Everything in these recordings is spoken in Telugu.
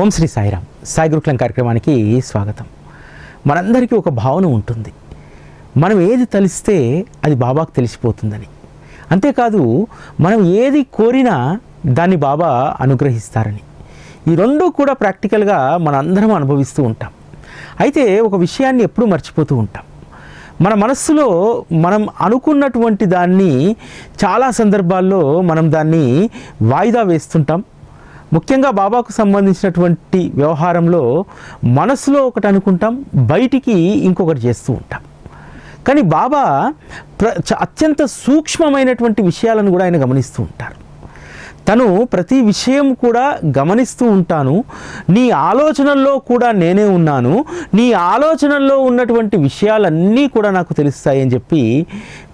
ఓం శ్రీ సాయిరామ్. సాయి గురుకులం కార్యక్రమానికి స్వాగతం. మనందరికీ ఒక భావన ఉంటుంది. మనం ఏది తలిస్తే అది బాబాకు తెలిసిపోతుందని. అంతేకాదు మనం ఏది కోరినా దాన్ని బాబా అనుగ్రహిస్తారని. ఈ రెండూ కూడా ప్రాక్టికల్గా మనందరం అనుభవిస్తూ ఉంటాం. అయితే ఒక విషయాన్ని ఎప్పుడూ మర్చిపోతూ ఉంటాం. మన మనస్సులో మనం అనుకున్నటువంటి దాన్ని చాలా సందర్భాల్లో మనం దాన్ని వాయిదా వేస్తుంటాం. ముఖ్యంగా బాబాకు సంబంధించినటువంటి వ్యవహారంలో మనసులో ఒకటి అనుకుంటాం బయటికి ఇంకొకటి చేస్తూ ఉంటాం. కానీ బాబా ప్ర అత్యంత సూక్ష్మమైనటువంటి విషయాలను కూడా ఆయన గమనిస్తూ ఉంటారు. తను ప్రతి విషయం కూడా గమనిస్తూ ఉంటాను. నీ ఆలోచనల్లో కూడా నేనే ఉన్నాను. నీ ఆలోచనల్లో ఉన్నటువంటి విషయాలన్నీ కూడా నాకు తెలుస్తాయని చెప్పి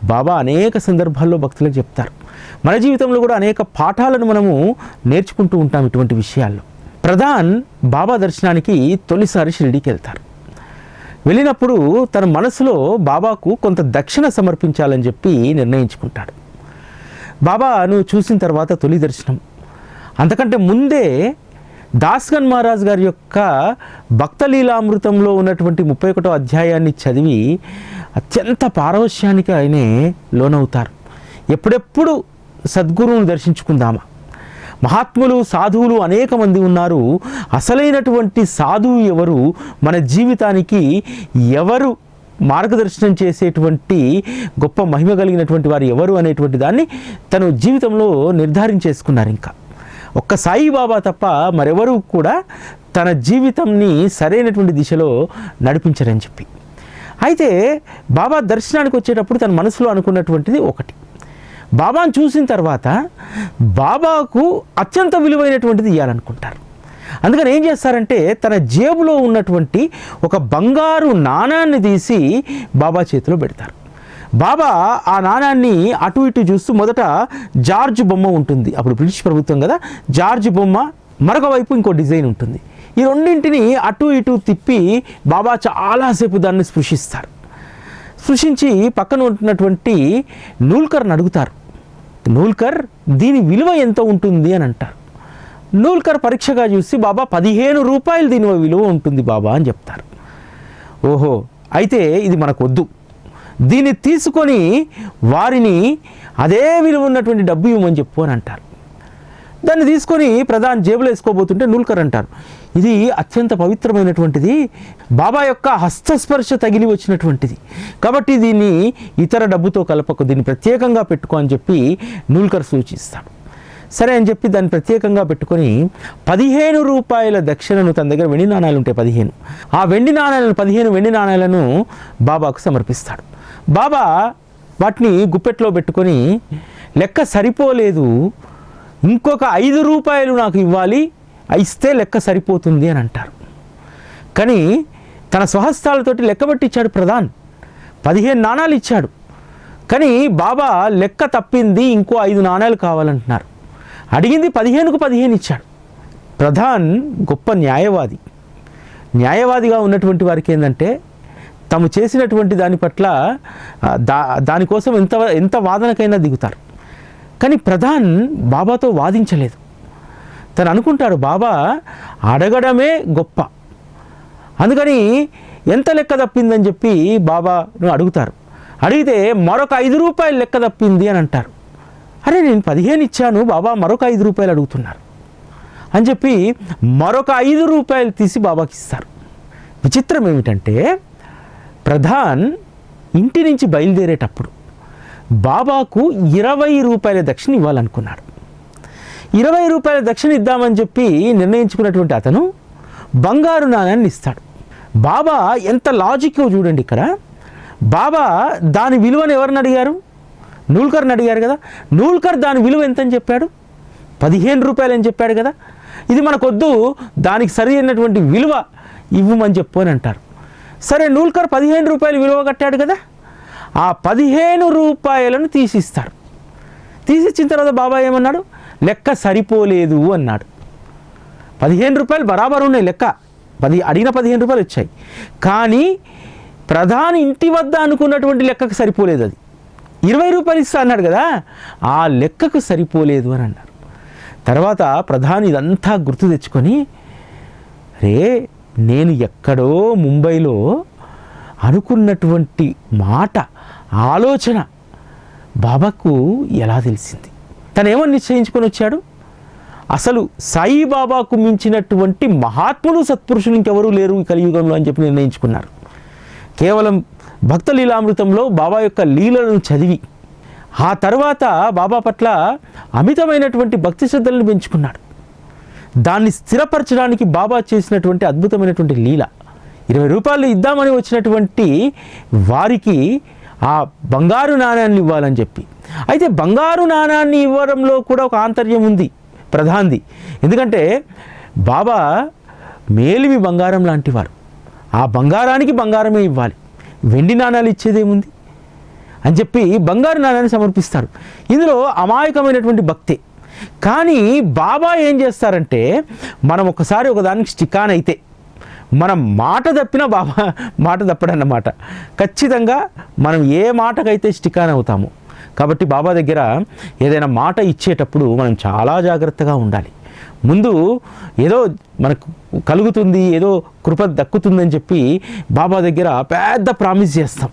బాబా అనేక సందర్భాల్లో భక్తులకు చెప్తారు. మన జీవితంలో కూడా అనేక పాఠాలను మనము నేర్చుకుంటూ ఉంటాం ఇటువంటి విషయాల్లో. ప్రధాన్ బాబా దర్శనానికి తొలిసారి షిరిడీకి వెళ్తారు. వెళ్ళినప్పుడు తన మనసులో బాబాకు కొంత దక్షిణ సమర్పించాలని చెప్పి నిర్ణయించుకుంటాడు. బాబా నువ్వు చూసిన తర్వాత తొలి దర్శనం. అంతకంటే ముందే దాస్గన్ మహారాజ్ గారి యొక్క భక్తలీలామృతంలో ఉన్నటువంటి ముప్పై ఒకటో అధ్యాయాన్ని చదివి అత్యంత పారవశ్యానికి ఆయనే లోనవుతారు. ఎప్పుడెప్పుడు సద్గురువును దర్శించుకుందామా? మహాత్ములు సాధువులు అనేక మంది ఉన్నారు. అసలైనటువంటి సాధువు ఎవరు? మన జీవితానికి ఎవరు మార్గదర్శనం చేసేటువంటి గొప్ప మహిమ కలిగినటువంటి వారు ఎవరు అనేటువంటి దాన్ని తను జీవితంలో నిర్ధారించేసుకున్నారు ఇంకా. ఒక్క సాయిబాబా తప్ప మరెవరూ కూడా తన జీవితంని సరైనటువంటి దిశలో నడిపించరని చెప్పి. అయితే బాబా దర్శనానికి వచ్చేటప్పుడు తన మనసులో అనుకున్నటువంటిది ఒకటి. బాబాను చూసిన తర్వాత బాబాకు అత్యంత విలువైనటువంటిది ఇవ్వాలనుకుంటారు అందుకని ఏం చేస్తారంటే తన జేబులో ఉన్నటువంటి ఒక బంగారు నాణాన్ని తీసి బాబా చేతిలో పెడతారు. బాబా ఆ నాణాన్ని అటు ఇటు చూస్తూ మొదట జార్జ్ బొమ్మ ఉంటుంది. అప్పుడు బ్రిటిష్ ప్రభుత్వం కదా జార్జ్ బొమ్మ మరొక వైపు ఇంకో డిజైన్ ఉంటుంది. ఈ రెండింటిని అటు ఇటు తిప్పి బాబా చాలాసేపు దాన్ని స్పృశిస్తారు. సృష్టించి పక్కన ఉంటున్నటువంటి నూల్కర్ని అడుగుతారు. నూల్కర్ దీని విలువ ఎంత ఉంటుంది అని అంటారు. నూల్కర్ పరీక్షగా చూసి బాబా పదిహేను రూపాయలు దీని విలువ ఉంటుంది బాబా అని చెప్తారు. ఓహో అయితే ఇది మనకొద్దు. దీన్ని తీసుకొని వారిని అదే విలువ ఉన్నటువంటి డబ్బు ఇవ్వమని చెప్పు అని అంటారు. దాన్ని తీసుకొని ప్రధాని జేబులో వేసుకోబోతుంటే నూల్కర్ అంటారు ఇది అత్యంత పవిత్రమైనటువంటిది. బాబా యొక్క హస్తస్పర్శ తగిలి వచ్చినటువంటిది. కాబట్టి దీన్ని ఇతర డబ్బుతో కలపకు దీన్ని ప్రత్యేకంగా పెట్టుకో అని చెప్పి నూల్కర్ సూచిస్తాడు. సరే అని చెప్పి దాన్ని ప్రత్యేకంగా పెట్టుకొని పదిహేను రూపాయల దక్షిణను తన దగ్గర వెండి నాణాలు ఉంటాయి పదిహేను. ఆ వెండి నాణాలను పదిహేను వెండి నాణాలను బాబాకు సమర్పిస్తాడు. బాబా వాటిని గుప్పెట్లో పెట్టుకొని లెక్క సరిపోలేదు ఇంకొక ఐదు రూపాయలు నాకు ఇవ్వాలి ఇస్తే లెక్క సరిపోతుంది అని అంటారు. కానీ తన స్వహస్తాలతోటి లెక్కబట్టిచ్చాడు ప్రధాన్. పదిహేను నాణాలు ఇచ్చాడు. కానీ బాబా లెక్క తప్పింది ఇంకో ఐదు నాణాలు కావాలంటున్నారు. అడిగింది పదిహేనుకు పదిహేను ఇచ్చాడు. ప్రధాన్ గొప్ప న్యాయవాది. న్యాయవాదిగా ఉన్నటువంటి వారికి ఏంటంటే తాము చేసినటువంటి దాని పట్ల దా దానికోసం ఎంత ఎంత వాదనకైనా దిగుతారు. కానీ ప్రధాన్ బాబాతో వాదించలేదు. తను అనుకుంటాడు బాబా అడగడమే గొప్ప. అందుకని ఎంత లెక్క తప్పిందని చెప్పి బాబాను అడుగుతారు. అడిగితే మరొక ఐదు రూపాయలు లెక్క తప్పింది అని అంటారు. అరే నేను పదిహేను ఇచ్చాను బాబా మరొక ఐదు రూపాయలు అడుగుతున్నారు. అని చెప్పి మరొక ఐదు రూపాయలు తీసి బాబాకి ఇస్తారు. విచిత్రం ఏమిటంటే ప్రధాన్ ఇంటి నుంచి బయలుదేరేటప్పుడు బాబాకు ఇరవై రూపాయల దక్షిణ ఇవ్వాలనుకున్నాడు. ఇరవై రూపాయల దక్షిణ ఇద్దామని చెప్పి నిర్ణయించుకున్నటువంటి అతను బంగారు నాణ్యాన్ని ఇస్తాడు. బాబా ఎంత లాజిక్ చూడండి ఇక్కడ. బాబా దాని విలువను ఎవరిని అడిగారు? నూల్కర్ని అడిగారు కదా. నూల్కర్ దాని విలువ ఎంత అని చెప్పాడు? పదిహేను రూపాయలు అని చెప్పాడు కదా. ఇది మనకొద్దు దానికి సరి అయినటువంటి విలువ ఇవ్వమని చెప్పు అని అంటారు. సరే నూల్కర్ పదిహేను రూపాయలు విలువ కట్టాడు కదా. ఆ పదిహేను రూపాయలను తీసిస్తారు తీసిచ్చిన తర్వాత బాబా ఏమన్నాడు? లెక్క సరిపోలేదు అన్నాడు. పదిహేను రూపాయలు బరాబర్ ఉన్నాయి లెక్క. పది అడిగిన పదిహేను రూపాయలు వచ్చాయి. కానీ ప్రధాని ఇంటి వద్ద అనుకున్నటువంటి లెక్కకు సరిపోలేదు అది. ఇరవై రూపాయలు ఇస్తా అన్నాడు కదా ఆ లెక్కకు సరిపోలేదు అని అన్నారు. తర్వాత ప్రధాని ఇదంతా గుర్తు తెచ్చుకొని రే నేను ఎక్కడో ముంబైలో అనుకున్నటువంటి మాట ఆలోచన బాబాకు ఎలా తెలిసింది? తను ఏమని నిశ్చయించుకొని వచ్చాడు? అసలు సాయిబాబాకు మించినటువంటి మహాత్ములు సత్పురుషులు ఇంకెవరూ లేరు ఈ కలియుగంలో అని చెప్పి నిర్ణయించుకున్నారు. కేవలం భక్త లీలామృతంలో బాబా యొక్క లీలలను చదివి ఆ తర్వాత బాబా పట్ల అమితమైనటువంటి భక్తి శ్రద్ధలను పెంచుకున్నాడు. దాన్ని స్థిరపరచడానికి బాబా చేసినటువంటి అద్భుతమైనటువంటి లీల ఇరవై రూపాయలు ఇద్దామని వచ్చినటువంటి వారికి ఆ బంగారు నాణ్యాన్ని ఇవ్వాలని చెప్పి అయితే బంగారు నాణాన్ని ఇవ్వడంలో కూడా ఒక ఆంతర్యం ఉంది ప్రధాంది. ఎందుకంటే బాబా మేలిమి బంగారం లాంటివారు ఆ బంగారానికి బంగారమే ఇవ్వాలి. వెండి నాణాలు ఇచ్చేదేముంది? అని చెప్పి బంగారు నాణాన్ని సమర్పిస్తారు. ఇందులో అమాయకమైనటువంటి భక్తే. కానీ బాబా ఏం చేస్తారంటే మనం ఒకసారి ఒకదానికి స్టికాన్ అయితే మనం మాట తప్పినా బాబా మాట తప్పడన్నమాట. ఖచ్చితంగా మనం ఏ మాటకైతే స్టికాన్ అవుతామో కాబట్టి బాబా దగ్గర ఏదైనా మాట ఇచ్చేటప్పుడు మనం చాలా జాగ్రత్తగా ఉండాలి. ముందు ఏదో మనకు కలుగుతుంది ఏదో కృప దక్కుతుందని చెప్పి బాబా దగ్గర పెద్ద ప్రామిస్ చేస్తాం.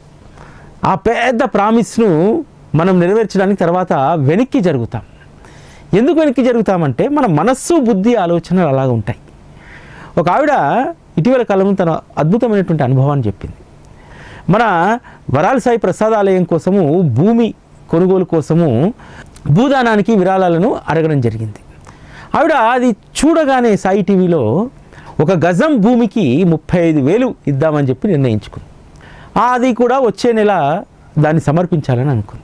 ఆ పెద్ద ప్రామిస్ను మనం నెరవేర్చడానికి తర్వాత వెనక్కి జరుగుతాం. ఎందుకు వెనక్కి జరుగుతామంటే మన మనస్సు బుద్ధి ఆలోచనలు అలాగ ఉంటాయి. ఒక ఆవిడ ఇటీవల కాలంలో తన అద్భుతమైనటువంటి అనుభవాన్ని చెప్పింది. మన వరాల సాయి ప్రసాదాలయం కోసము భూమి కొనుగోలు కోసము భూదానానికి విరాళాలను అడగడం జరిగింది. ఆవిడ అది చూడగానే సాయి టీవీలో ఒక గజం భూమికి ముప్పై ఐదు వేలు ఇద్దామని చెప్పి నిర్ణయించుకుంది. అది కూడా వచ్చే నెల దాన్ని సమర్పించాలని అనుకుంది.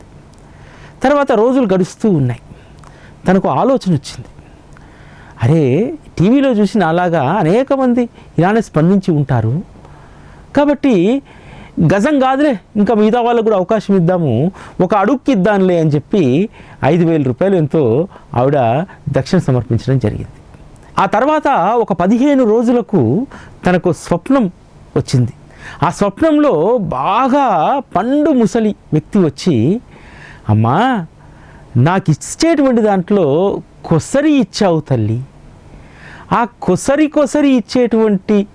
తర్వాత రోజులు గడుస్తూ ఉన్నాయి. తనకు ఆలోచన వచ్చింది. అరే టీవీలో చూసిన అలాగా అనేక మంది ఇలానే స్పందించి ఉంటారు. కాబట్టి గజం కాదులే ఇంకా మిగతా వాళ్ళకు కూడా అవకాశం ఇద్దాము. ఒక అడుక్కి ఇద్దాంలే అని చెప్పి ఐదు వేల రూపాయలు ఎంతో ఆవిడ దక్షిణ సమర్పించడం జరిగింది. ఆ తర్వాత ఒక పదిహేను రోజులకు తనకు స్వప్నం వచ్చింది. ఆ స్వప్నంలో బాగా పండు ముసలి వ్యక్తి వచ్చి అమ్మా నాకు ఇచ్చేటువంటి దాంట్లో కొసరి ఇచ్చావు తల్లి. ఆ కొసరి కొసరి ఇచ్చేటువంటి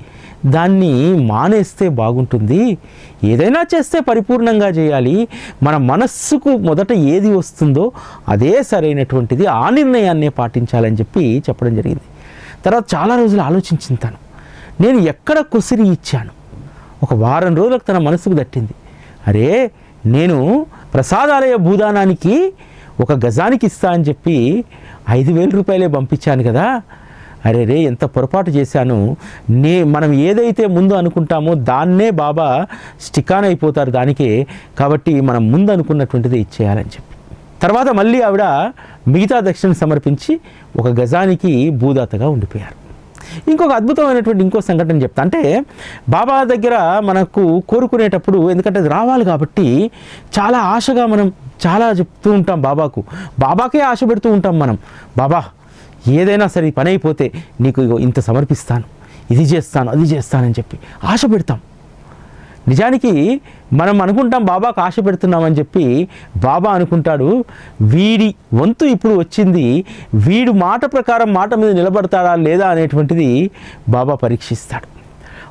దాన్ని మానేస్తే బాగుంటుంది. ఏదైనా చేస్తే పరిపూర్ణంగా చేయాలి. మన మనస్సుకు మొదట ఏది వస్తుందో అదే సరైనటువంటిది ఆ నిర్ణయాన్నే పాటించాలని చెప్పి చెప్పడం జరిగింది. తర్వాత చాలా రోజులు ఆలోచించింది తను. నేను ఎక్కడ కొసిరి ఇచ్చాను? ఒక వారం రోజులకు తన మనసుకు దట్టింది. అరే నేను ప్రసాదాలయ భూదానానికి ఒక గజానికి ఇస్తా అని చెప్పి ఐదు వేల రూపాయలే పంపించాను కదా. అరే రే ఎంత పొరపాటు చేశాను. నే మనం ఏదైతే ముందు అనుకుంటామో దాన్నే బాబా స్టికాన్ అయిపోతారు దానికే. కాబట్టి మనం ముందు అనుకున్నటువంటిది ఇచ్చేయాలని చెప్పి. తర్వాత మళ్ళీ ఆవిడ మిగతా దక్షిణ సమర్పించి ఒక గజానికి భూదాతగా ఉండిపోయారు. ఇంకొక అద్భుతమైనటువంటి ఇంకో సంఘటన చెప్తా. అంటే బాబా దగ్గర మనకు కోరుకునేటప్పుడు ఎందుకంటే అది రావాలి కాబట్టి చాలా ఆశగా మనం చాలా చెప్తూ ఉంటాం బాబాకు. బాబాకే ఆశ పెడుతూ ఉంటాం మనం. బాబా ఏదైనా సరే పని అయిపోతే నీకు ఇగో ఇంత సమర్పిస్తాను ఇది చేస్తాను అది చేస్తానని చెప్పి ఆశ పెడతాం. నిజానికి మనం అనుకుంటాం బాబాకు ఆశ పెడుతున్నామని చెప్పి బాబా అనుకుంటాడు వీడి వంతు ఇప్పుడు వచ్చింది వీడు మాట ప్రకారం మాట మీద నిలబడతాడా లేదా అనేటువంటిది బాబా పరీక్షిస్తాడు.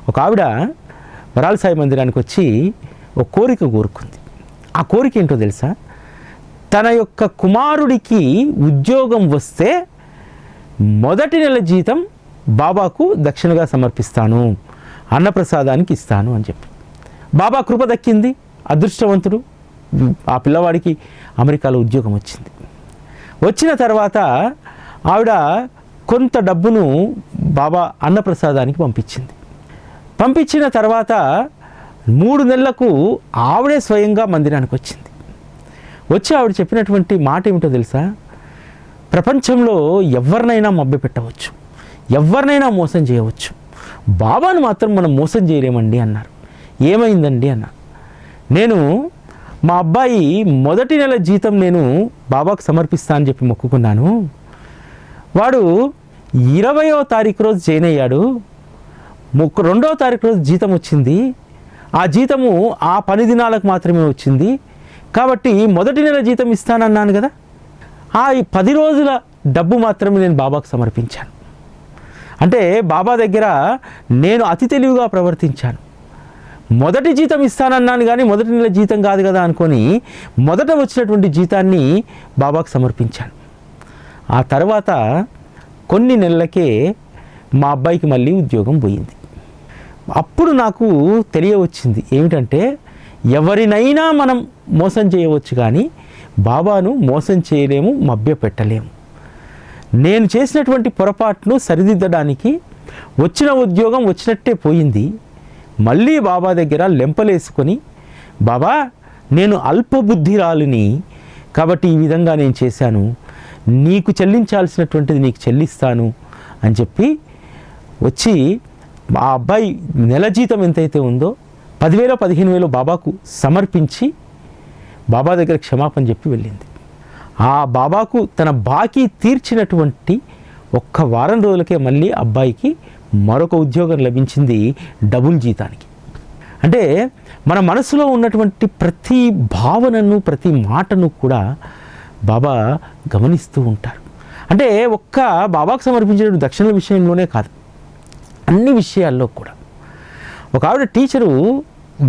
ఒక ఆవిడ వరాల సాయి మందిరానికి వచ్చి ఒక కోరిక కోరుకుంది. ఆ కోరిక ఏంటో తెలుసా? తన యొక్క కుమారుడికి ఉద్యోగం వస్తే మొదటి నెల జీతం బాబాకు దక్షిణగా సమర్పిస్తాను అన్నప్రసాదానికి ఇస్తాను అని చెప్పి. బాబా కృప దక్కింది అదృష్టవంతుడు. ఆ పిల్లవాడికి అమెరికాలో ఉద్యోగం వచ్చింది. వచ్చిన తర్వాత ఆవిడ కొంత డబ్బును బాబా అన్నప్రసాదానికి పంపించింది. పంపించిన తర్వాత మూడు నెలలకు ఆవిడే స్వయంగా మందిరానికి వచ్చింది. వచ్చి ఆవిడ చెప్పినటువంటి మాట ఏమిటో తెలుసా? ప్రపంచంలో ఎవరినైనా మభ్యపెట్టవచ్చు ఎవరినైనా మోసం చేయవచ్చు. బాబాను మాత్రం మనం మోసం చేయలేమండి అన్నారు. ఏమైందండి అన్న? నేను మా అబ్బాయి మొదటి నెల జీతం నేను బాబాకు సమర్పిస్తా అని చెప్పి మొక్కుకున్నాను. వాడు ఇరవయో తారీఖు రోజు జాయిన్ అయ్యాడు. ముక్కు రెండవ తారీఖు రోజు జీతం వచ్చింది. ఆ జీతము ఆ పని దినాలకు మాత్రమే వచ్చింది. కాబట్టి మొదటి నెల జీతం ఇస్తానన్నాను కదా? ఆ ఈ పది రోజుల డబ్బు మాత్రమే నేను బాబాకు సమర్పించాను. అంటే బాబా దగ్గర నేను అతి తెలివిగా ప్రవర్తించాను. మొదటి జీతం ఇస్తానన్నాను కానీ మొదటి నెల జీతం కాదు కదా అనుకొని మొదట వచ్చినటువంటి జీతాన్ని బాబాకు సమర్పించాను. ఆ తర్వాత కొన్ని నెలలకే మా అబ్బాయికి మళ్ళీ ఉద్యోగం పోయింది. అప్పుడు నాకు తెలియవచ్చింది ఏమిటంటే ఎవరినైనా మనం మోసం చేయవచ్చు కానీ బాబాను మోసం చేయలేము మభ్య పెట్టలేము నేను చేసినటువంటి పొరపాటును సరిదిద్దడానికి వచ్చిన ఉద్యోగం వచ్చినట్టే పోయింది. మళ్ళీ బాబా దగ్గర లెంపలేసుకొని బాబా నేను అల్పబుద్ధిరాలుని కాబట్టి ఈ విధంగా నేను చేశాను. నీకు చెల్లించాల్సినటువంటిది నీకు చెల్లిస్తాను అని చెప్పి వచ్చి ఆ అబ్బాయి నెల జీతం ఎంతైతే ఉందో పదివేల పదిహేను వేలు బాబాకు సమర్పించి బాబా దగ్గర క్షమాపణ చెప్పి వెళ్ళింది. ఆ బాబాకు తన బాకీ తీర్చినటువంటి ఒక్క వారం రోజులకే మళ్ళీ అబ్బాయికి మరొక ఉద్యోగం లభించింది డబుల్ జీతానికి. అంటే మన మనసులో ఉన్నటువంటి ప్రతి భావనను ప్రతి మాటను కూడా బాబా గమనిస్తూ ఉంటారు. అంటే ఒక్క బాబాకు సమర్పించిన దక్షిణల విషయంలోనే కాదు అన్ని విషయాల్లో కూడా. ఒక ఆవిడ టీచరు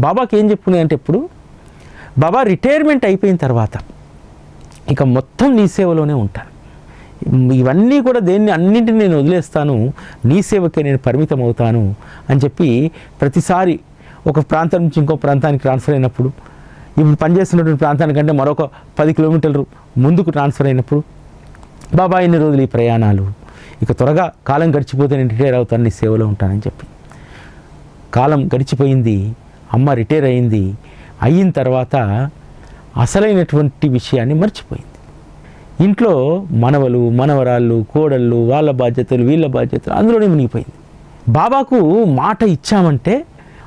బాబాకి ఏం చెప్పుకునే అంటే ఇప్పుడు బాబా రిటైర్మెంట్ అయిపోయిన తర్వాత ఇక మొత్తం నీ సేవలోనే ఉంటాను. ఇవన్నీ కూడా దేన్ని అన్నింటిని నేను వదిలేస్తాను. నీ సేవకే నేను పరిమితం అవుతాను అని చెప్పి ప్రతిసారి ఒక ప్రాంతం నుంచి ఇంకో ప్రాంతానికి ట్రాన్స్ఫర్ అయినప్పుడు ఇప్పుడు పనిచేస్తున్నటువంటి ప్రాంతానికంటే మరొక పది కిలోమీటర్లు ముందుకు ట్రాన్స్ఫర్ అయినప్పుడు బాబా ఎన్ని రోజులు ఈ ప్రయాణాలు. ఇక త్వరగా కాలం గడిచిపోతే నేను రిటైర్ అవుతాను నీ సేవలో ఉంటానని చెప్పి. కాలం గడిచిపోయింది అమ్మ రిటైర్ అయింది అయిన తర్వాత అసలైనటువంటి విషయాన్ని మర్చిపోయింది. ఇంట్లో మనవలు మనవరాళ్ళు కోడళ్ళు వాళ్ళ బాధ్యతలు వీళ్ళ బాధ్యతలు అందులోనే మునిగిపోయింది. బాబాకు మాట ఇచ్చామంటే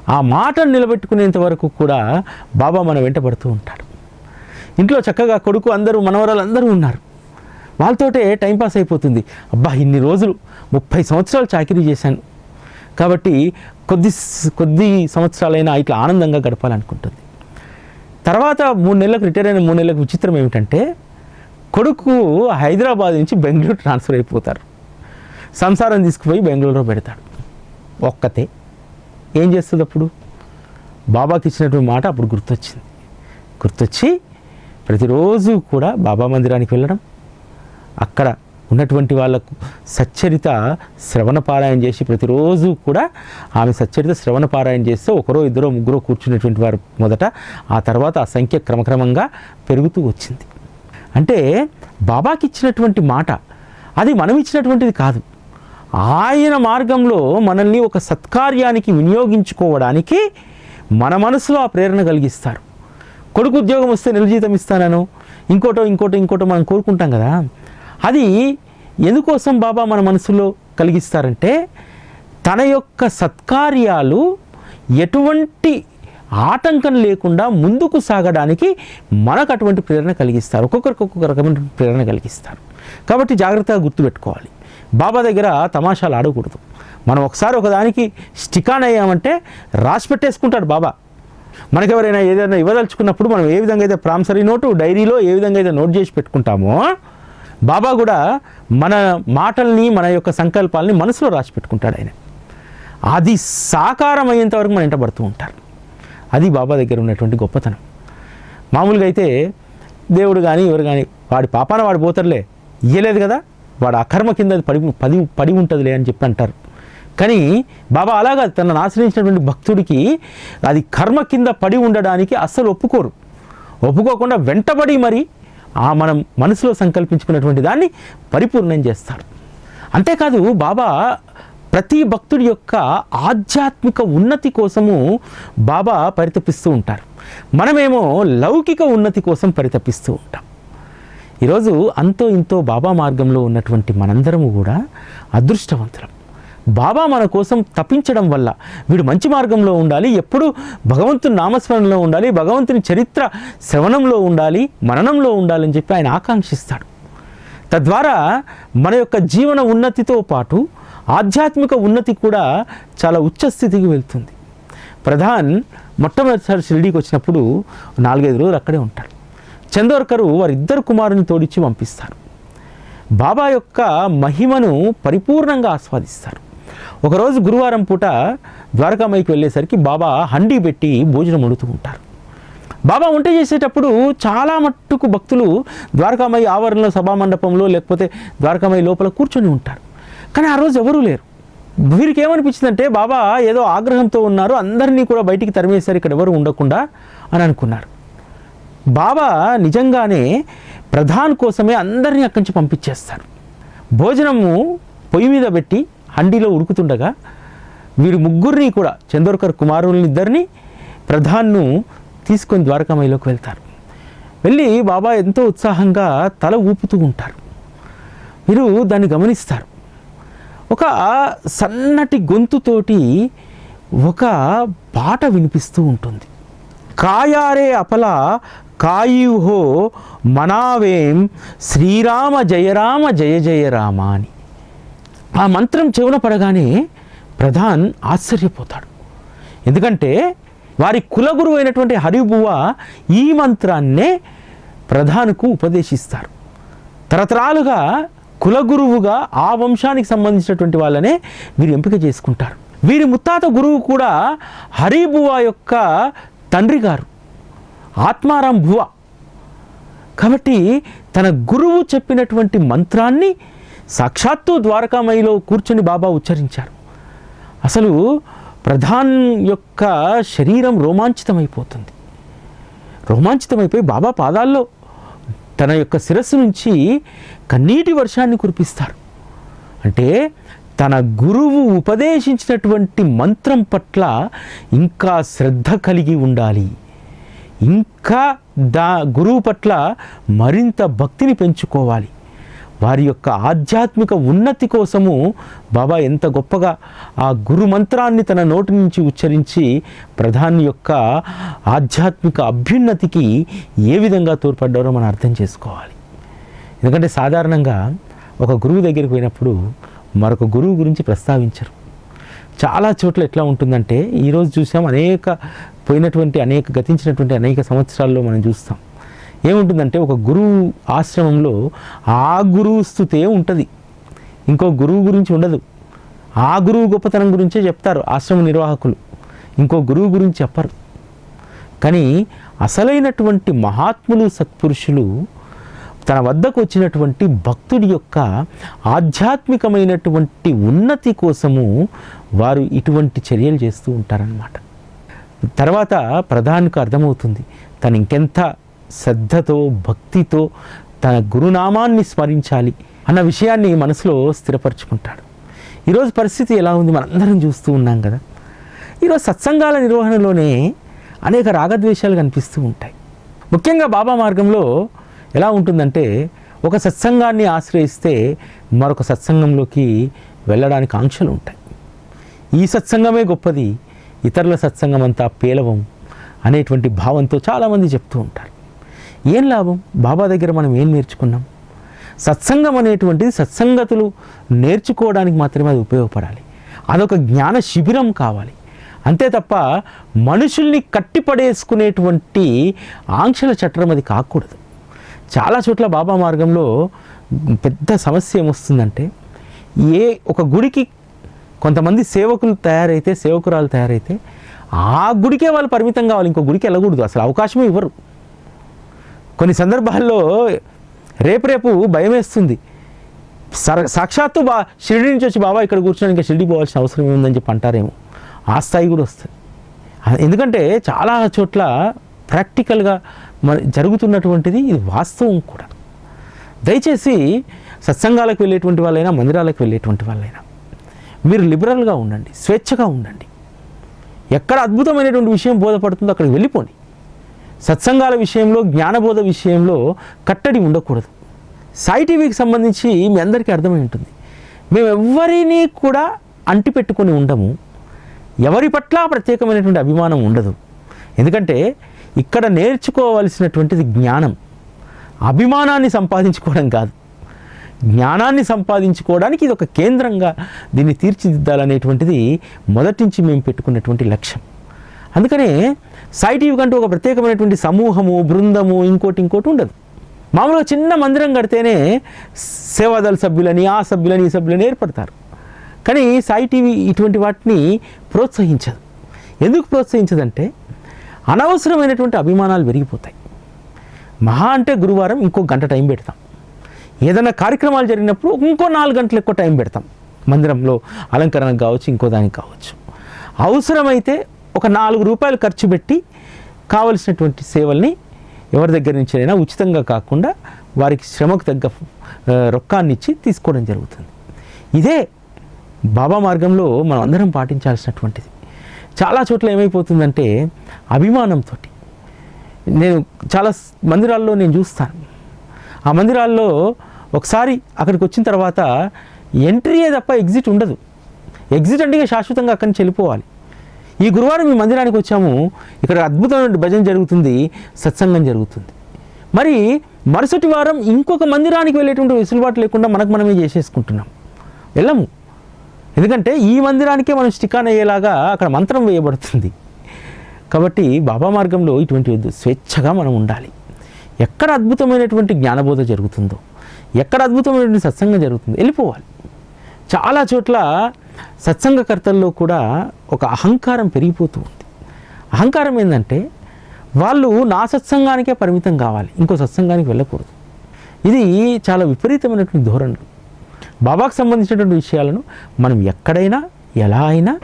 ఆ మాటను నిలబెట్టుకునేంత వరకు కూడా బాబా మన వెంట పడుతూ ఉంటాడు. ఇంట్లో చక్కగా కొడుకు అందరూ మనవరాలు అందరూ ఉన్నారు. వాళ్ళతోటే టైంపాస్ అయిపోతుంది. అబ్బా ఇన్ని రోజులు ముప్పై సంవత్సరాలు చాకరీ చేశాను. కాబట్టి కొద్ది కొద్ది సంవత్సరాలైనా ఇట్లా ఆనందంగా గడపాలనుకుంటుంది. తర్వాత మూడు నెలలకు రిటైర్ అయిన మూడు నెలలకు విచిత్రం ఏమిటంటే కొడుకు హైదరాబాద్ నుంచి బెంగళూరు ట్రాన్స్ఫర్ అయిపోతారు. సంసారం తీసుకుపోయి బెంగళూరులో పెడతాడు. ఒక్కతే. ఏం చేస్తుంది అప్పుడు? బాబాకి ఇచ్చినటువంటి మాట అప్పుడు గుర్తొచ్చింది. గుర్తొచ్చి ప్రతిరోజు కూడా బాబా మందిరానికి వెళ్ళడం అక్కడ ఉన్నటువంటి వాళ్ళకు సచ్చరిత శ్రవణ పారాయణ చేసి ప్రతిరోజు కూడా ఆమె సచ్చరిత శ్రవణ పారాయణ చేస్తే ఒకరో ఇద్దరో ముగ్గురో కూర్చున్నటువంటి వారు మొదట ఆ తర్వాత ఆ సంఖ్య క్రమక్రమంగా పెరుగుతూ వచ్చింది. అంటే బాబాకి ఇచ్చినటువంటి మాట అది మనం ఇచ్చినటువంటిది కాదు. ఆయన మార్గంలో మనల్ని ఒక సత్కార్యానికి వినియోగించుకోవడానికి మన మనసులో ఆ ప్రేరణ కలిగిస్తారు. కొడుకు ఉద్యోగం వస్తే నెల జీతం ఇస్తానను. ఇంకోటో ఇంకోటో ఇంకోటో మనం కోరుకుంటాం కదా. అది ఎందుకోసం బాబా మన మనసులో కలిగిస్తారంటే తన యొక్క సత్కార్యాలు ఎటువంటి ఆటంకం లేకుండా ముందుకు సాగడానికి మనకు అటువంటి ప్రేరణ కలిగిస్తారు. ఒక్కొక్కరికి ఒక్కొక్క రకమైన ప్రేరణ కలిగిస్తారు. కాబట్టి జాగ్రత్తగా గుర్తుపెట్టుకోవాలి. బాబా దగ్గర తమాషాలు ఆడకూడదు. మనం ఒకసారి ఒకదానికి స్టికాన్ అయ్యామంటే రాసి పెట్టేసుకుంటాడు బాబా. మనకెవరైనా ఏదైనా ఇవ్వదలుచుకున్నప్పుడు మనం ఏ విధంగా అయితే ప్రామిసరీ నోటు డైరీలో ఏ విధంగా అయితే నోట్ చేసి పెట్టుకుంటామో బాబా కూడా మన మాటల్ని మన యొక్క సంకల్పాలని మనసులో రాసి పెట్టుకుంటాడు ఆయన. అది సాకారం అయ్యేంత వరకు మన ఇంట ఉంటారు. అది బాబా దగ్గర ఉన్నటువంటి గొప్పతనం. మామూలుగా అయితే దేవుడు కానీ ఎవరు కానీ వాడి పాపాన వాడు పోతారులే. ఇయ్యలేదు కదా? వాడు అకర్మ కింద అది పడి పది పడి ఉంటుందిలే అని చెప్పి అంటారు. కానీ బాబా అలాగా తనను ఆశ్రయించినటువంటి భక్తుడికి అది కర్మ కింద పడి ఉండడానికి అస్సలు ఒప్పుకోరు. ఒప్పుకోకుండా వెంటబడి మరి ఆ మనం మనసులో సంకల్పించుకున్నటువంటి దాన్ని పరిపూర్ణం చేస్తారు అంతేకాదు బాబా ప్రతి భక్తుడి యొక్క ఆధ్యాత్మిక ఉన్నతి కోసము బాబా పరితపిస్తూ ఉంటారు. మనమేమో లౌకిక ఉన్నతి కోసం పరితపిస్తూ ఉంటాం. ఈరోజు అంతో ఇంతో బాబా మార్గంలో ఉన్నటువంటి మనందరము కూడా అదృష్టవంతులం. బాబా మన కోసం తప్పించడం వల్ల వీడు మంచి మార్గంలో ఉండాలి ఎప్పుడు భగవంతుని నామస్మరణలో ఉండాలి భగవంతుని చరిత్ర శ్రవణంలో ఉండాలి మననంలో ఉండాలని చెప్పి ఆయన ఆకాంక్షిస్తాడు. తద్వారా మన యొక్క జీవన ఉన్నతితో పాటు ఆధ్యాత్మిక ఉన్నతి కూడా చాలా ఉచ్చస్థితికి వెళ్తుంది. ప్రధాన్ మొట్టమొదటిసారి షిరిడీకి వచ్చినప్పుడు నాలుగైదు రోజులు అక్కడే ఉంటాడు. చందోర్కరు వారిద్దరు కుమారుని తోడిచ్చి పంపిస్తారు. బాబా యొక్క మహిమను పరిపూర్ణంగా ఆస్వాదిస్తారు. ఒకరోజు గురువారం పూట ద్వారకామాయికి వెళ్ళేసరికి బాబా హండీ పెట్టి భోజనం వండుతూ ఉంటారు. బాబా వంట చేసేటప్పుడు చాలా మట్టుకు భక్తులు ద్వారకామాయి ఆవరణలో సభామండపంలో లేకపోతే ద్వారకామాయి లోపల కూర్చొని ఉంటారు. కానీ ఆ రోజు ఎవరూ లేరు. వీరికి ఏమనిపించిందంటే బాబా ఏదో ఆగ్రహంతో ఉన్నారు అందరినీ కూడా బయటికి తరిమేశారు ఇక్కడ ఎవరు ఉండకుండా అని అనుకున్నారు. బాబా నిజంగానే ప్రధాన్ కోసమే అందరినీ అక్కడి నుంచి పంపించేస్తారు. భోజనము పొయ్యి మీద పెట్టి హండీలో ఉడుకుతుండగా వీరు ముగ్గురిని కూడా చందోర్కర్ కుమారులనిద్దరిని ప్రధాన్ను తీసుకొని ద్వారకామయిలోకి వెళ్తారు. వెళ్ళి బాబా ఎంతో ఉత్సాహంగా తల ఊపుతూ ఉంటారు. మీరు దాన్ని గమనిస్తారు. ఒక సన్నటి గొంతుతోటి ఒక పాట వినిపిస్తూ ఉంటుంది. కాయారే అపల కాయుహో మనావేం శ్రీరామ జయరామ జయ జయ రామ అని. ఆ మంత్రం చెవున పడగానే ప్రధాన్ ఆశ్చర్యపోతాడు. ఎందుకంటే వారి కులగురు అయినటువంటి హరిబువ ఈ మంత్రాన్నే ప్రధానుకు ఉపదేశిస్తారు. తరతరాలుగా కులగురువుగా ఆ వంశానికి సంబంధించినటువంటి వాళ్ళనే వీరు ఎంపిక చేసుకుంటారు. వీరి ముత్తాత గురువు కూడా హరిబువ యొక్క తండ్రి గారు ఆత్మారాం భువ కాబట్టి తన గురువు చెప్పినటువంటి మంత్రాన్ని సాక్షాత్తు ద్వారకామయిలో కూర్చొని బాబా ఉచ్చరించారు. అసలు ప్రధాన్ యొక్క శరీరం రోమాంచితమైపోతుంది. రోమాంచితమైపోయి బాబా పాదాల్లో తన యొక్క శిరస్సు నుంచి కన్నీటి వర్షాన్ని కురిపిస్తారు. అంటే తన గురువు ఉపదేశించినటువంటి మంత్రం పట్ల ఇంకా శ్రద్ధ కలిగి ఉండాలి. ఇంకా దా గురువు పట్ల మరింత భక్తిని పెంచుకోవాలి. వారి యొక్క ఆధ్యాత్మిక ఉన్నతి కోసము బాబా ఎంత గొప్పగా ఆ గురు మంత్రాన్ని తన నోటి నుంచి ఉచ్చరించి ప్రధాని యొక్క ఆధ్యాత్మిక అభ్యున్నతికి ఏ విధంగా తోడ్పడ్డారో మనం అర్థం చేసుకోవాలి. ఎందుకంటే సాధారణంగా ఒక గురువు దగ్గరికి పోయినప్పుడు మరొక గురువు గురించి ప్రస్తావించరు. చాలా చోట్ల ఎట్లా ఉంటుందంటే ఈరోజు చూసాం అనేక పోయినటువంటి అనేక గతించినటువంటి అనేక సంవత్సరాల్లో మనం చూస్తాం. ఏముంటుందంటే ఒక గురువు ఆశ్రమంలో ఆ గురువు స్థుతే ఉంటుంది. ఇంకో గురువు గురించి ఉండదు. ఆ గురువు గొప్పతనం గురించే చెప్తారు ఆశ్రమ నిర్వాహకులు. ఇంకో గురువు గురించి చెప్పరు. కానీ అసలైనటువంటి మహాత్ములు సత్పురుషులు తన వద్దకు వచ్చినటువంటి భక్తుడి యొక్క ఆధ్యాత్మికమైనటువంటి ఉన్నతి కోసము వారు ఇటువంటి చర్యలు చేస్తూ ఉంటారన్నమాట. తర్వాత ప్రధానికి అర్థమవుతుంది తను ఇంకెంత శ్రద్ధతో భక్తితో తన గురునామాన్ని స్మరించాలి అన్న విషయాన్ని మనసులో స్థిరపరచుకుంటాడు. ఈరోజు పరిస్థితి ఎలా ఉంది? మనందరం చూస్తూ ఉన్నాం కదా. ఈరోజు సత్సంగాల నిర్వహణలోనే అనేక రాగద్వేషాలు కనిపిస్తూ ఉంటాయి. ముఖ్యంగా బాబా మార్గంలో ఎలా ఉంటుందంటే ఒక సత్సంగాన్ని ఆశ్రయిస్తే మరొక సత్సంగంలోకి వెళ్ళడానికి ఆంక్షలు ఉంటాయి. ఈ సత్సంగమే గొప్పది. ఇతరుల సత్సంగం అంతా పేలవం అనేటువంటి భావంతో చాలామంది చెప్తూ ఉంటారు. ఏం లాభం? బాబా దగ్గర మనం ఏం నేర్చుకున్నాం? సత్సంగం అనేటువంటిది సత్సంగతులు నేర్చుకోవడానికి మాత్రమే అది ఉపయోగపడాలి. అదొక జ్ఞాన శిబిరం కావాలి. అంతే తప్ప మనుషుల్ని కట్టిపడేసుకునేటువంటి ఆంక్షల చట్టం అది కాకూడదు. చాలా చోట్ల బాబా మార్గంలో పెద్ద సమస్య ఏమొస్తుందంటే ఏ ఒక గుడికి కొంతమంది సేవకులు తయారైతే సేవకురాలు తయారైతే ఆ గుడికే వాళ్ళు పరిమితం కావాలి. ఇంకో గుడికి వెళ్ళకూడదు. అసలు అవకాశమే ఇవ్వరు. కొన్ని సందర్భాల్లో రేపు రేపు భయం వేస్తుంది. సర సాక్షాత్తు బా షిరిడి నుంచి వచ్చి బాబా ఇక్కడ కూర్చొని ఇంకా షిరిడి పోవాల్సిన అవసరం ఏముందని చెప్పి అంటారేమో. ఆ స్థాయి కూడా వస్తుంది. ఎందుకంటే చాలా చోట్ల ప్రాక్టికల్గా మన జరుగుతున్నటువంటిది ఇది వాస్తవం కూడా. దయచేసి సత్సంగాలకు వెళ్ళేటువంటి వాళ్ళైనా మందిరాలకు వెళ్ళేటువంటి వాళ్ళైనా మీరు లిబరల్గా ఉండండి స్వేచ్ఛగా ఉండండి. ఎక్కడ అద్భుతమైనటువంటి విషయం బోధపడుతుందో అక్కడికి వెళ్ళిపోండి. సత్సంగాల విషయంలో జ్ఞానబోధ విషయంలో కట్టడి ఉండకూడదు. సాయి టీవీకి సంబంధించి మీ అందరికీ అర్థమై ఉంటుంది. మేము ఎవరిని కూడా అంటిపెట్టుకొని ఉండము. ఎవరి పట్ల ప్రత్యేకమైనటువంటి అభిమానం ఉండదు. ఎందుకంటే ఇక్కడ నేర్చుకోవలసినటువంటిది జ్ఞానం. అభిమానాన్ని సంపాదించుకోవడం కాదు. జ్ఞానాన్ని సంపాదించుకోవడానికి ఇది ఒక కేంద్రంగా దీన్ని తీర్చిదిద్దాలనేటువంటిది మొదటి నుంచి మేము పెట్టుకున్నటువంటి లక్ష్యం. అందుకనే సైటీవ్ టీవీ కంటూ ఒక ప్రత్యేకమైనటువంటి సమూహము బృందము ఇంకోటి ఇంకోటి ఉండదు. మామూలుగా చిన్న మందిరం కడితేనే సేవాదళ సభ్యులని ఆ సభ్యులని ఈ సభ్యులని ఏర్పడతారు. కానీ సాయి టీవీ ఇటువంటి వాటిని ప్రోత్సహించదు. ఎందుకు ప్రోత్సహించదంటే అనవసరమైనటువంటి అభిమానాలు పెరిగిపోతాయి. మహా అంటే గురువారం ఇంకో గంట టైం పెడతాం. ఏదైనా కార్యక్రమాలు జరిగినప్పుడు ఇంకో నాలుగు గంటలు ఎక్కువ టైం పెడతాం. మందిరంలో అలంకరణకు కావచ్చు ఇంకో దానికి కావచ్చు. అవసరమైతే ఒక నాలుగు రూపాయలు ఖర్చు పెట్టి కావలసినటువంటి సేవల్ని ఎవరి దగ్గర నుంచైనా ఉచితంగా కాకుండా వారికి శ్రమకు తగ్గ రొక్కాన్ని ఇచ్చి తీసుకోవడం జరుగుతుంది. ఇదే బాబా మార్గంలో మనం అందరం పాటించాల్సినటువంటిది. చాలా చోట్ల ఏమైపోతుందంటే అభిమానంతో నేను చాలా మందిరాల్లో నేను చూస్తాను. ఆ మందిరాల్లో ఒకసారి అక్కడికి వచ్చిన తర్వాత ఎంట్రీయే తప్ప ఎగ్జిట్ ఉండదు. ఎగ్జిట్ అంటే శాశ్వతంగా అక్కడి నుంచి వెళ్ళిపోవాలి. ఈ గురువారం మీ మందిరానికి వచ్చాము. ఇక్కడ అద్భుతమైన భజన జరుగుతుంది సత్సంగం జరుగుతుంది. మరి మరుసటి వారం ఇంకొక మందిరానికి వెళ్ళేటువంటి వెసులుబాటు లేకుండా మనకు మనమే చేసేసుకుంటున్నాం. వెళ్ళము. ఎందుకంటే ఈ మందిరానికే మనం స్టికాన్ అయ్యేలాగా అక్కడ మంత్రం వేయబడుతుంది. కాబట్టి బాబా మార్గంలో ఇటువంటి స్వేచ్ఛగా మనం ఉండాలి. ఎక్కడ అద్భుతమైనటువంటి జ్ఞానబోధ జరుగుతుందో ఎక్కడ అద్భుతమైనటువంటి సత్సంగం జరుగుతుందో వెళ్ళిపోవాలి. చాలా చోట్ల సత్సంగకర్తల్లో కూడా ఒక అహంకారం పెరిగిపోతూ ఉంది. అహంకారం ఏంటంటే వాళ్ళు నా సత్సంగానికే పరిమితం కావాలి ఇంకో సత్సంగానికి వెళ్ళకూడదు. ఇది చాలా విపరీతమైనటువంటి ధోరణులు బాబాకు సంబంధించినటువంటి విషయాలను మనం ఎక్కడైనా ఎలా అయినా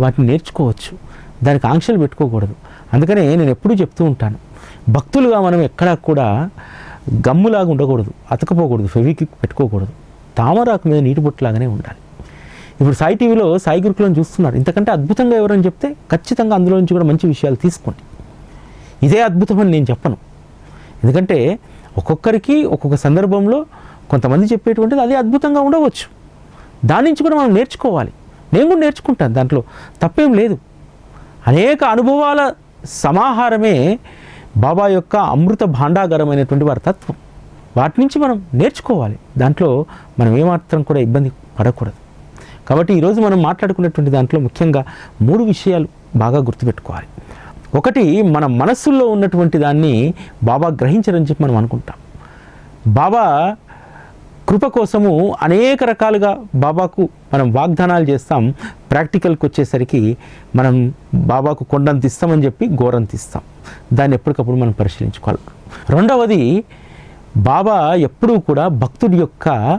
వాటిని నేర్చుకోవచ్చు. దానికి ఆంక్షలు పెట్టుకోకూడదు. అందుకనే నేను ఎప్పుడూ చెప్తూ ఉంటాను. భక్తులుగా మనం ఎక్కడా కూడా గమ్ములాగా ఉండకూడదు అతకపోకూడదు ఫెవిక్ పెట్టుకోకూడదు. తామరాకు మీద నీటి బొట్టులాగానే ఉండాలి. ఇప్పుడు సాయి టీవీలో సాయి గురుకులను చూస్తున్నారు. ఇంతకంటే అద్భుతంగా ఎవరని చెప్తే ఖచ్చితంగా అందులో నుంచి కూడా మంచి విషయాలు తీసుకోండి. ఇదే అద్భుతం అని నేను చెప్పను. ఎందుకంటే ఒక్కొక్కరికి ఒక్కొక్క సందర్భంలో కొంతమంది చెప్పేటువంటిది అది అద్భుతంగా ఉండవచ్చు. దాని నుంచి కూడా మనం నేర్చుకోవాలి. నేను కూడా నేర్చుకుంటాను దాంట్లో. తప్పేం లేదు. అనేక అనుభవాల సమాహారమే బాబా యొక్క అమృత భాండాగారమైనటువంటి వారి తత్వం. వాటి నుంచి మనం నేర్చుకోవాలి. దాంట్లో మనం ఏమాత్రం కూడా ఇబ్బంది పడకూడదు. కాబట్టి ఈరోజు మనం మాట్లాడుకున్నటువంటి దాంట్లో ముఖ్యంగా మూడు విషయాలు బాగా గుర్తుపెట్టుకోవాలి. ఒకటి మన మనస్సుల్లో ఉన్నటువంటి దాన్ని బాబా గ్రహించరని చెప్పి మనం అనుకుంటాం. బాబా కృప కోసము అనేక రకాలుగా బాబాకు మనం వాగ్దానాలు చేస్తాం. ప్రాక్టికల్కి వచ్చేసరికి మనం బాబాకు కొండంత ఇస్తామని చెప్పి ఘోరంత ఇస్తాం. దాన్ని ఎప్పటికప్పుడు మనం పరిశీలించుకోవాలి. రెండవది బాబా ఎప్పుడూ కూడా భక్తుడి యొక్క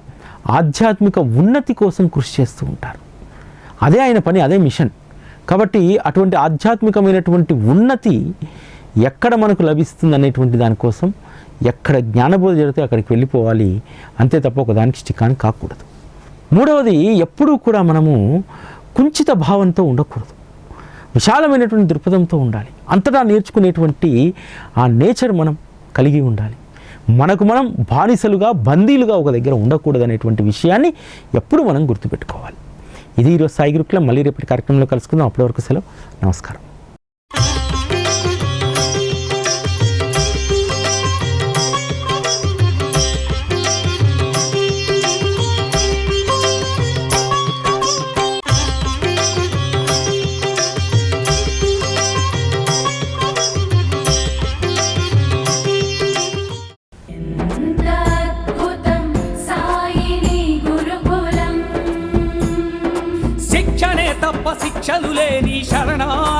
ఆధ్యాత్మిక ఉన్నతి కోసం కృషి చేస్తూ ఉంటారు. అదే ఆయన పని అదే మిషన్. కాబట్టి అటువంటి ఆధ్యాత్మికమైనటువంటి ఉన్నతి ఎక్కడ మనకు లభిస్తుంది అనేటువంటి దానికోసం ఎక్కడ జ్ఞానబోధ జరిగితే అక్కడికి వెళ్ళిపోవాలి. అంతే తప్ప ఒకదానికి స్టికాన్ కాకూడదు. మూడవది ఎప్పుడూ కూడా మనము కుంచిత భావంతో ఉండకూడదు. విశాలమైనటువంటి దృక్పథంతో ఉండాలి. అంతటా నేర్చుకునేటువంటి ఆ నేచర్ మనం కలిగి ఉండాలి. మనకు మనం బానిసలుగా బందీలుగా ఒక దగ్గర ఉండకూడదు అనేటువంటి విషయాన్ని ఎప్పుడు మనం గుర్తుపెట్టుకోవాలి. ఇది ఈరోజు సాయి గురుకులం. మళ్ళీ రేపటి కార్యక్రమంలో కలుసుకుందాం. అప్పటి వరకు సెలవు. నమస్కారం.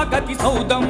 గతి సౌదం.